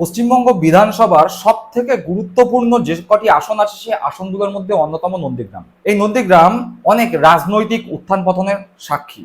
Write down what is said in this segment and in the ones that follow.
পশ্চিমবঙ্গ বিধানসভার সব থেকে গুরুত্বপূর্ণ যে কটি আসন আছে, সেই আসনগুলোর মধ্যে অন্যতম নন্দীগ্রাম। এই নন্দীগ্রাম অনেক রাজনৈতিক উত্থান পতনের সাক্ষী।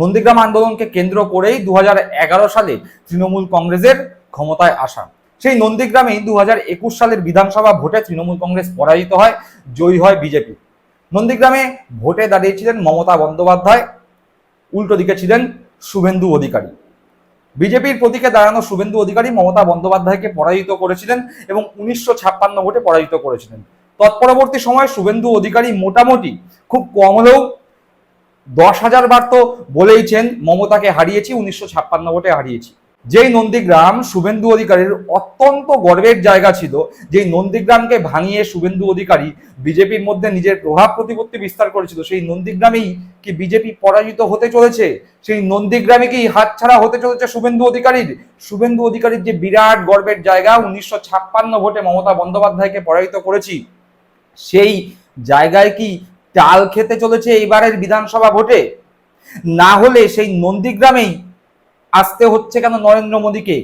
নন্দীগ্রাম আন্দোলনকে কেন্দ্র করেই দু হাজার এগারো সালে তৃণমূল কংগ্রেসের ক্ষমতায় আসা। সেই নন্দীগ্রামেই দু হাজার একুশ সালের বিধানসভা ভোটে তৃণমূল কংগ্রেস পরাজিত হয়, জয়ী হয় বিজেপি। নন্দীগ্রামে ভোটে দাঁড়িয়েছিলেন মমতা বন্দ্যোপাধ্যায়, উল্টো দিকে ছিলেন শুভেন্দু অধিকারী। বিজেপির প্রতীকে দাঁড়ানো শুভেন্দু অধিকারী মমতা বন্দ্যোপাধ্যায়কে পরাজিত করেছিলেন এবং উনিশশো ছাপ্পান্ন ভোটে পরাজিত করেছিলেন। তৎপরবর্তী সময়ে শুভেন্দু অধিকারী মোটামুটি খুব কম হলেও দশ হাজার বার তো বলেইছেন, মমতাকে হারিয়েছি, উনিশশো ছাপ্পান্ন ভোটে হারিয়েছি। যেই নন্দীগ্রাম শুভেন্দু অধিকারীর অত্যন্ত গর্বের জায়গা ছিল, যেই নন্দীগ্রামকে ভাঙিয়ে শুভেন্দু অধিকারী বিজেপির মধ্যে নিজের প্রভাব প্রতিপত্তি বিস্তার করেছিল, সেই নন্দীগ্রামেই কি বিজেপি পরাজিত হতে চলেছে? সেই নন্দীগ্রামে কি হাতছাড়া হতে চলেছে শুভেন্দু অধিকারীর? শুভেন্দু অধিকারীর যে বিরাট গর্বের জায়গা, উনিশশো ছাপ্পান্ন ভোটে মমতা বন্দ্যোপাধ্যায়কে পরাজিত করেছি। সেই জায়গায় কি টাল খেতে চলেছে এইবারের বিধানসভা ভোটে? না হলে সেই নন্দীগ্রামেই আসতে হচ্ছে কেন নরেন্দ্র মোদীকে?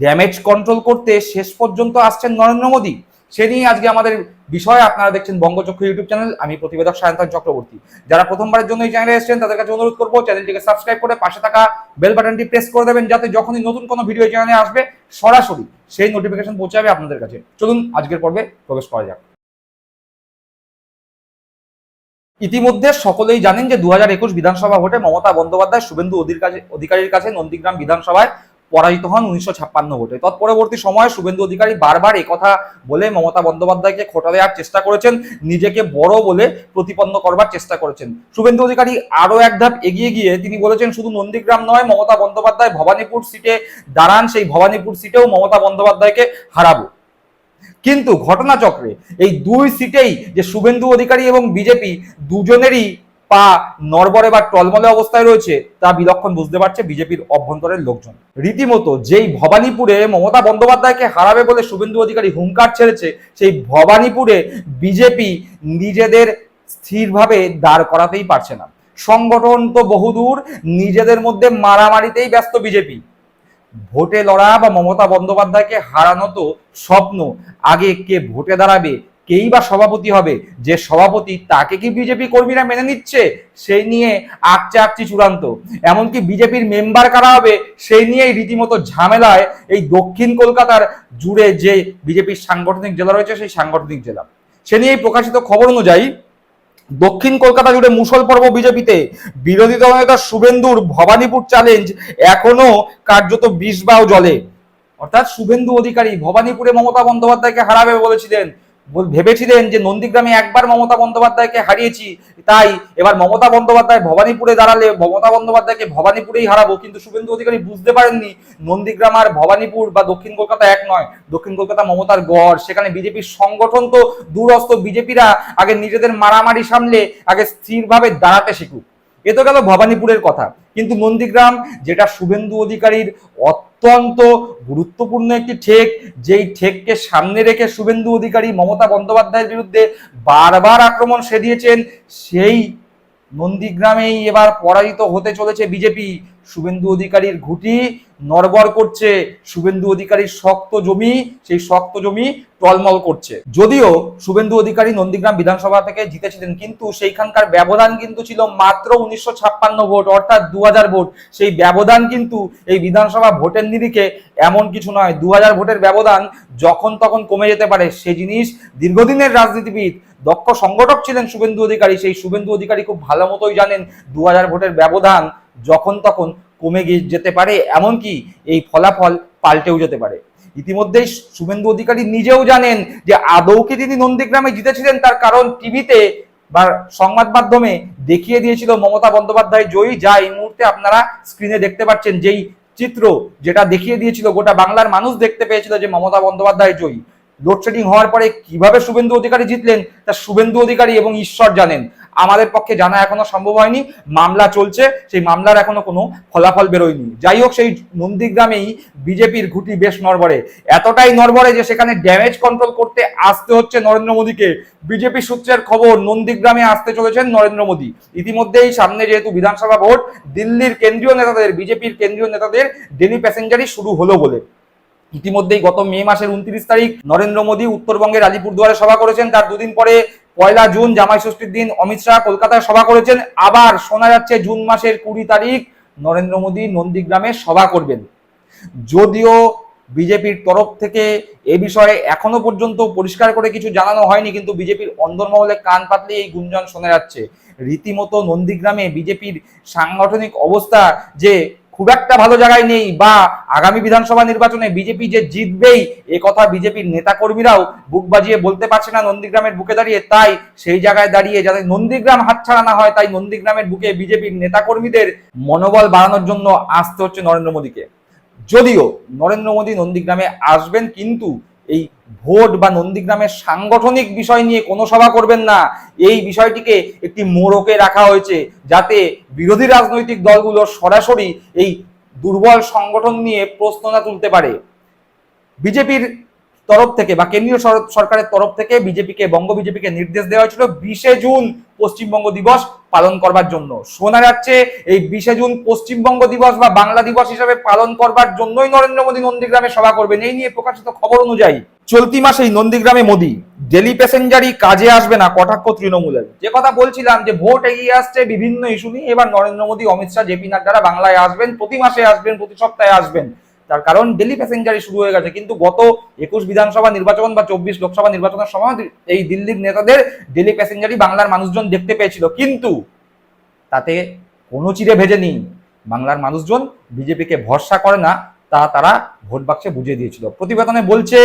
ড্যামেজ কন্ট্রোল করতে শেষ পর্যন্ত আসছেন নরেন্দ্র মোদী। সে নিয়ে আজকে আমাদের বিষয়, আপনারা দেখছেন বঙ্গচক্র ইউটিউব চ্যানেল, আমি প্রতিবেদক সায়ন্তন চক্রবর্তী। যারা প্রথমবারের জন্য এই চ্যানেলে এসেছেন, তাদের কাছে অনুরোধ করব, চ্যানেলটিকে সাবস্ক্রাইব করে পাশে থাকা বেল বাটনটি প্রেস করে দেবেন, যাতে যখনই নতুন কোনো ভিডিও চ্যানেলে আসবে, সরাসরি সেই নোটিফিকেশন পৌঁছাবে আপনাদের কাছে। চলুন, আজকের পর্বে প্রবেশ করা যাক। ইতিমধ্যে সকলেই জানেন যে দু বিধানসভা ভোটে মমতা বন্দ্যোপাধ্যায়, শুভেন্দু অধিকারীর কাছে নন্দীগ্রাম বিধানসভায় পরাজিত হন উনিশশো ছাপ্পান্ন ভোটে। তৎপরবর্তী সময়ে শুভেন্দু অধিকারী বারবার কথা বলে মমতা বন্দ্যোপাধ্যায়কে খোটা দেওয়ার চেষ্টা করেছেন, নিজেকে বড় বলে প্রতিপন্ন করবার চেষ্টা করেছেন। শুভেন্দু অধিকারী আরও এক ধাপ এগিয়ে গিয়ে তিনি বলেছেন, শুধু নন্দীগ্রাম নয়, মমতা বন্দ্যোপাধ্যায় ভবানীপুর সিটে দাঁড়ান, সেই ভবানীপুর সিটেও মমতা বন্দ্যোপাধ্যায়কে হারাবো। কিন্তু ঘটনাচক্রে এই দুই সিটেই যে শুভেন্দু অধিকারী এবং বিজেপি দুজনেরই পা নরবরে বা টলমলে অবস্থায় রয়েছে, তা বিলক্ষণ বুঝতে পারছে বিজেপির অভ্যন্তরের লোকজন। রীতিমতো যেই ভবানীপুরে মমতা বন্দ্যোপাধ্যায়কে হারাবে বলে শুভেন্দু অধিকারী হুঙ্কার ছেড়েছে, সেই ভবানীপুরে বিজেপি নিজেদের স্থিরভাবে দাঁড় করাতেই পারছে না। সংগঠন তো বহুদূর, নিজেদের মধ্যে মারামারিতেই ব্যস্ত বিজেপি। ভোটে লড়া বা মমতা বন্দ্যোপাধ্যায়কে হারানো তো স্বপ্ন। আগে কে ভোটে দাঁড়াবে, কেই বা সভাপতি হবে, যে সভাপতি তাকে কি বিজেপি কর্মীরা মেনে নিচ্ছে, সেই নিয়ে আকচে আকচি চূড়ান্ত। এমনকি বিজেপির মেম্বার কারা হবে, সেই নিয়েই রীতিমতো ঝামেলায় এই দক্ষিণ কলকাতার জুড়ে যে বিজেপির সাংগঠনিক জেলা রয়েছে, সেই সাংগঠনিক জেলা। সে নিয়েই প্রকাশিত খবর অনুযায়ী দক্ষিণ কলকাতা জুড়ে মুসল পর্ব বিজেপিতে বিরোধী দলনেতা শুভেন্দুর ভবানীপুর চ্যালেঞ্জ এখনও কার্যত বিষ বাও জলে। অর্থাৎ শুভেন্দু অধিকারী ভবানীপুরে মমতা বন্দ্যোপাধ্যায়কে হারাবে বলেছিলেন বল- ভেবেছিলেন যে নন্দীগ্রামে একবার মমতা বন্দ্যোপাধ্যায়কে হারিয়েছি, তাই এবার মমতা বন্দ্যোপাধ্যায় ভবানীপুরে দাঁড়ালে মমতা বন্দ্যোপাধ্যায়কে ভবানীপুরেই হারাবো, কিন্তু শুভেন্দু অধিকারী বুঝতে পারেননি নন্দীগ্রাম আর ভবানীপুর বা দক্ষিণ কলকাতা এক নয়। দক্ষিণ কলকাতা মমতার গড়, সেখানে বিজেপির সংগঠন তো দূরস্থ বিজেপিরা আগে নিজেদের মারামারি সামলে আগে স্থিরভাবে দাঁড়াতে শিখুক। এ তো গেল ভবানীপুরের কথা। কিন্তু নন্দীগ্রাম, যেটা শুভেন্দু অধিকারীর অত্যন্ত গুরুত্বপূর্ণ একটি ঠেক, যেই ঠেককে সামনে রেখে শুভেন্দু অধিকারী মমতা বন্দ্যোপাধ্যায়ের বিরুদ্ধে বারবার আক্রমণ সেদিয়েছেন, সেই নন্দীগ্রামেই এবার পরাজিত হতে চলেছে বিজেপি। শুভেন্দু অধিকারীর ঘুটি নরবর করছে, শুভেন্দু অধিকারীর শক্ত জমি, সেই শক্ত জমি টলমল করছে। যদিও শুভেন্দু অধিকারী নন্দীগ্রাম বিধানসভা থেকে জিতেছিলেন, কিন্তু সেইখানকার ব্যবধান কিন্তু ছিল মাত্র উনিশশো ছাপ্পান্ন ভোট, অর্থাৎ দু ভোট। সেই ব্যবধান কিন্তু এই বিধানসভা ভোটের নিরিখে এমন কিছু নয়। দু ভোটের ব্যবধান যখন তখন কমে যেতে পারে, সে জিনিস দীর্ঘদিনের রাজনীতিবিদ, দক্ষ সংগঠক ছিলেন শুভেন্দু অধিকারী। সেই শুভেন্দু অধিকারী খুব ভালো মতোই জানেন দু হাজার ভোটের ব্যবধান যখন তখন কমে গিয়ে যেতে পারে, এমনকি এই ফলাফল পাল্টেও যেতে পারে। ইতিমধ্যেই শুভেন্দু অধিকারী নিজেও জানেন যে আদৌ কি তিনি নন্দীগ্রামে জিতেছিলেন, তার কারণ টিভিতে বা সংবাদ মাধ্যমে দেখিয়ে দিয়েছিল মমতা বন্দ্যোপাধ্যায়, জয়ী যা এই মুহূর্তে আপনারা স্ক্রিনে দেখতে পাচ্ছেন, যেই চিত্র যেটা দেখিয়ে দিয়েছিল গোটা বাংলার মানুষ দেখতে পেয়েছিল যে মমতা বন্দ্যোপাধ্যায় জয়ী। লোডশেডিং হওয়ার পরে কীভাবে শুভেন্দু অধিকারী জিতলেন, তা শুভেন্দু অধিকারী এবং ঈশ্বর জানেন। আমাদের পক্ষে জানা এখনও সম্ভব হয়নি, মামলা চলছে, সেই মামলার এখনও কোনো ফলাফল বেরোয়নি। যাই হোক, সেই নন্দীগ্রামেই বিজেপির ঘুটি বেশ নড়বড়ে। এতটাই নড়বড়ে যে সেখানে ড্যামেজ কন্ট্রোল করতে আসতে হচ্ছে নরেন্দ্র মোদীকে। বিজেপি সূত্রের খবর, নন্দীগ্রামে আসতে চলেছেন নরেন্দ্র মোদী। ইতিমধ্যেই সামনে যেহেতু বিধানসভা ভোট, দিল্লির কেন্দ্রীয় নেতাদের, বিজেপির কেন্দ্রীয় নেতাদের ডেলি প্যাসেঞ্জারই শুরু হলো বলে। ইতিমধ্যেই গত মে মাসের উনত্রিশ তারিখ নরেন্দ্র মোদী উত্তরবঙ্গের আলিপুরদুয়ারে সভা করেছেন। তার দুদিন পরে পয়লা জুন জামাই ষষ্ঠীর দিন অমিত শাহ কলকাতায় সভা করেছেন। আবার শোনা যাচ্ছে জুন মাসের কুড়ি তারিখ নরেন্দ্র মোদী নন্দীগ্রামে সভা করবেন। যদিও বিজেপির তরফ থেকে এ বিষয়ে এখনও পর্যন্ত পরিষ্কার করে কিছু জানানো হয়নি, কিন্তু বিজেপির অন্দরমহলে কান পাতলে এই গুঞ্জন শোনা যাচ্ছে। রীতিমতো নন্দীগ্রামে বিজেপির সাংগঠনিক অবস্থা যে খুব একটা ভালো জায়গায় নেই বা আগামী বিধানসভা নির্বাচনে বিজেপি যে জিতবেই, এ কথা বিজেপির নেতাকর্মীরাও বুক বাজিয়ে বলতে পারছে না নন্দীগ্রামের বুকে দাঁড়িয়ে। তাই সেই জায়গায় দাঁড়িয়ে যাতে নন্দীগ্রাম হাতছাড়া না হয়, তাই নন্দীগ্রামের বুকে বিজেপির নেতাকর্মীদের মনোবল বাড়ানোর জন্য আসতে হচ্ছে নরেন্দ্র মোদীকে। যদিও নরেন্দ্র মোদী নন্দীগ্রামে আসবেন, কিন্তু এই ভোট বা নন্দীগ্রামের সাংগঠনিক বিষয় নিয়ে কোনো সভা করবেন না। এই বিষয়টিকে একটি মোড়কে রাখা হয়েছে যাতে বিরোধী রাজনৈতিক দলগুলো সরাসরি এই দুর্বল সংগঠন নিয়ে প্রশ্ন না তুলতে পারে। বিজেপির তরফ থেকে বা কেন্দ্রীয় সরকারের তরফ থেকে বিজেপিকে, বঙ্গ বিজেপিকে নির্দেশ দেওয়া হয়েছিল বিশে জুন পশ্চিমবঙ্গ দিবস পালন করবার জন্য। শোনা যাচ্ছে এই বিশে জুন পশ্চিমবঙ্গ দিবস বা বাংলা দিবস হিসাবে পালন করবার জন্যই নরেন্দ্র মোদী নন্দীগ্রামে সভা করবেন। এই নিয়ে প্রকাশিত খবর অনুযায়ী চলতি মাসেই নন্দীগ্রামে মোদী, ডেলি প্যাসেঞ্জারই কাজে আসবে না কটাক্ষ তৃণমূলের। যে কথা বলছিলাম যে ভোট এগিয়ে আসছে বিভিন্ন ইস্যু নিয়ে, এবার নরেন্দ্র মোদী, অমিত শাহ, জেপি নাড্ডারা বাংলায় আসবেন, প্রতি মাসে আসবেন, প্রতি সপ্তাহে আসবেন। তার কারণ ডেলি প্যাসেঞ্জারই শুরু হয়ে গেছে। কিন্তু গত একুশ বিধানসভা নির্বাচন বা চব্বিশ লোকসভা নির্বাচনের সময় এই দিল্লির নেতাদের ডেলি প্যাসেঞ্জারই বাংলার মানুষজন দেখতে পেয়েছিল। কিন্তু তাতে কোনো চিরে ভেজে নেই। বাংলার মানুষজন বিজেপিকে ভরসা করে না। তা তারা ভোট বাক্সে বুঝিয়ে দিয়েছিল। প্রতিবেদনে বলছে,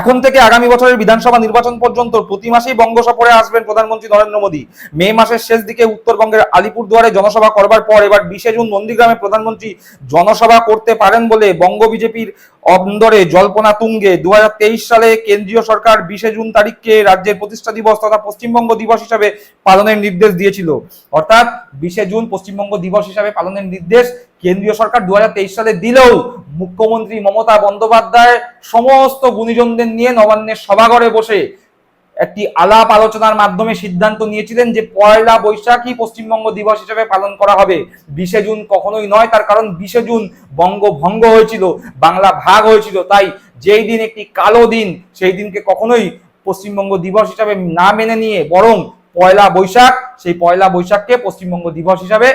এখন থেকে আগামী বছরের বিধানসভা নির্বাচন পর্যন্ত প্রতি মাসেই বঙ্গ সফরে আসবেন প্রধানমন্ত্রী নরেন্দ্র মোদী। মে মাসের শেষ দিকে উত্তরবঙ্গের আলিপুরদুয়ারে জনসভা করবার পর এবার বিশে জুন নন্দীগ্রামে প্রধানমন্ত্রী জনসভা করতে পারেন বলে বঙ্গ বিজেপির অন্দরে জল্পনা তুঙ্গে। দু হাজার তেইশ সালে কেন্দ্রীয় সরকার বিশে জুন তারিখকে রাজ্যের প্রতিষ্ঠা দিবস তথা পশ্চিমবঙ্গ দিবস হিসাবে পালনের নির্দেশ দিয়েছিল। অর্থাৎ বিশে জুন পশ্চিমবঙ্গ দিবস হিসাবে পালনের নির্দেশ কেন্দ্রীয় সরকার দু হাজার তেইশ সালে দিলেও মুখ্যমন্ত্রী মমতা বন্দ্যোপাধ্যায় সমস্ত গুণীজনদের নিয়ে নবান্নের সভাঘরে বসে একটি আলাপ আলোচনার মাধ্যমে সিদ্ধান্ত নিয়েছিলেন যে পয়লা বৈশাখই পশ্চিমবঙ্গ দিবস হিসেবে পালন করা হবে। বিশে জুন কখনোই নয়, তার কারণ বিশে জুন বঙ্গভঙ্গ হয়েছিল, বাংলা ভাগ হয়েছিল। তাই যেই দিন একটি কালো দিন, সেই দিনকে কখনোই পশ্চিমবঙ্গ দিবস হিসাবে না মেনে নিয়ে বরং পয়লা বৈশাখ, সেই পয়লা বৈশাখকে পশ্চিমবঙ্গ দিবস হিসাবে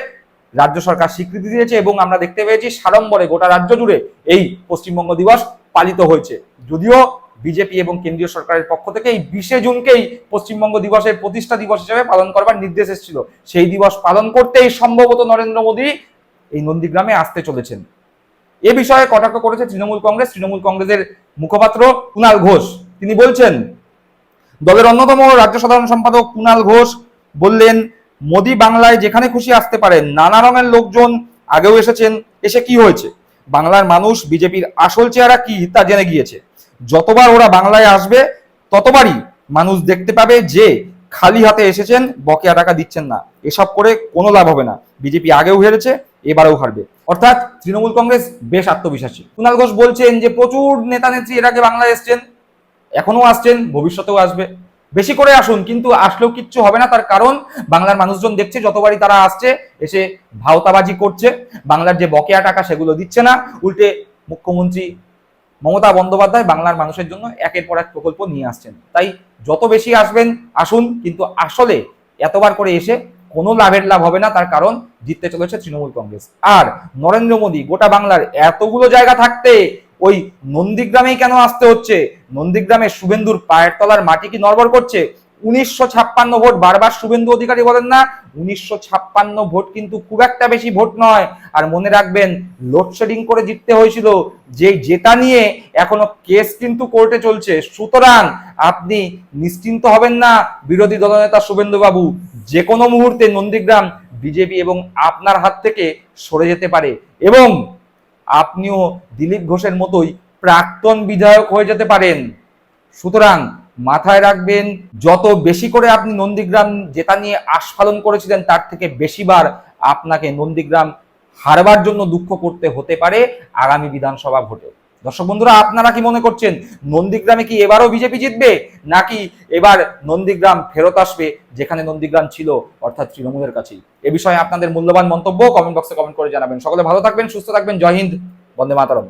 রাজ্য সরকার স্বীকৃতি দিয়েছে এবং আমরা দেখতে পেয়েছি সাড়ম্বরে গোটা রাজ্য জুড়ে এই পশ্চিমবঙ্গ দিবস পালিত হয়েছে। যদিও বিজেপি এবং কেন্দ্রীয় সরকারের পক্ষ থেকে এই বিশে জুনকেই পশ্চিমবঙ্গ দিবসের প্রতিষ্ঠা দিবস হিসেবে পালন করবার নির্দেশ এসেছিল। সেই দিবস পালন করতেই সম্ভবত নরেন্দ্র মোদী এই নন্দীগ্রামে আসতে চলেছেন। এ বিষয়ে কটাক্ষ করেছে তৃণমূল কংগ্রেস, তৃণমূল কংগ্রেসের মুখপাত্র কুণাল ঘোষ। তিনি বলছেন, দলের অন্যতম রাজ্য সাধারণ সম্পাদক কুণাল ঘোষ বললেন মোদি বাংলায় যেখানে খুশি আসতে পারেন, নানা রঙের লোকজন আগেও এসেছেন, এসে কি হয়েছে? বাংলার মানুষ বিজেপির আসল চেহারা কি তা জেনে গিয়েছে। যতবার ওরা বাংলায় আসবে, ততবারই মানুষ দেখতে পাবে যে খালি হাতে এসেছেন, বকেয়া টাকা দিচ্ছেন না। এসব করে কোনো লাভ হবে না। বিজেপি আগেও হেরেছে, এবারেও হারবে। অর্থাৎ তৃণমূল কংগ্রেস বেশ আত্মবিশ্বাসী। কুণাল ঘোষ বলছেন যে প্রচুর নেতা নেত্রী এর আগে বাংলায় এসছেন এখনও আসছেন, ভবিষ্যতেও আসবে। বেশি করে আসুন, কিন্তু আসলেও কিচ্ছু হবে না। তার কারণ, বাংলার মানুষজন দেখছে, যতবারই তারা আসছে, এসে ভাওতাবাজি করছে। বাংলার যে বকেয়া টাকা সেগুলো দিচ্ছে না। উল্টে মুখ্যমন্ত্রী মমতা বন্দ্যোপাধ্যায় বাংলার মানুষের জন্য একের পর এক প্রকল্প নিয়ে আসছেন। তাই যত বেশি আসবেন, আসুন, কিন্তু আসলে এতবার করে এসে কোনো লাভের লাভ হবে না। তার কারণ, জিততে চলেছে তৃণমূল কংগ্রেস। আর নরেন্দ্র মোদী, গোটা বাংলার এতগুলো জায়গা থাকতে ওই নন্দীগ্রামেই কেন আসতে হচ্ছে? নন্দীগ্রামে শুভেন্দুর পায়ের তলার মাটি কি নড়বড় করছে? উনিশশো ছাপ্পান্ন ভোট বারবার শুভেন্দু অধিকারী বলেন না, উনিশশো ছাপ্পান্ন ভোট কিন্তু খুব একটা বেশি ভোট নয়। আর মনে রাখবেন, লোডশেডিং করে জিততে হয়েছিল। যে জেতা নিয়ে এখনও কেস কিন্তু কোর্টে চলছে। সুতরাং আপনি নিশ্চিন্ত হবেন না, বিরোধী দলনেতা শুভেন্দু বাবু যে কোনো মুহূর্তে নন্দীগ্রাম বিজেপি এবং আপনার হাত থেকে সরে যেতে পারে। এবং আপনিও দিলীপ ঘোষের মতোই প্রাক্তন বিধায়ক হয়ে যেতে পারেন। সুতরাং মাথায় রাখবেন, যত বেশি করে আপনি নন্দীগ্রাম জেতা নিয়ে আস্ফালন করেছিলেন, তার থেকে বেশিবার আপনাকে নন্দীগ্রাম হারবার জন্য দুঃখ করতে হতে পারে আগামী বিধানসভা ভোটে দর্শক বন্ধুরা, আপনারা কি মনে করছেন নন্দীগ্রামে কি এবারও বিজেপি জিতবে? নাকি এবার নন্দীগ্রাম ফেরত আসবে যেখানে নন্দীগ্রাম ছিল, অর্থাৎ তৃণমূলের কাছেই? এ বিষয়ে আপনাদের মূল্যবান মন্তব্য কমেন্ট বক্সে কমেন্ট করে জানাবেন। সকলে ভালো থাকবেন, সুস্থ থাকবেন। জয় হিন্দ, বন্দে মাতরম।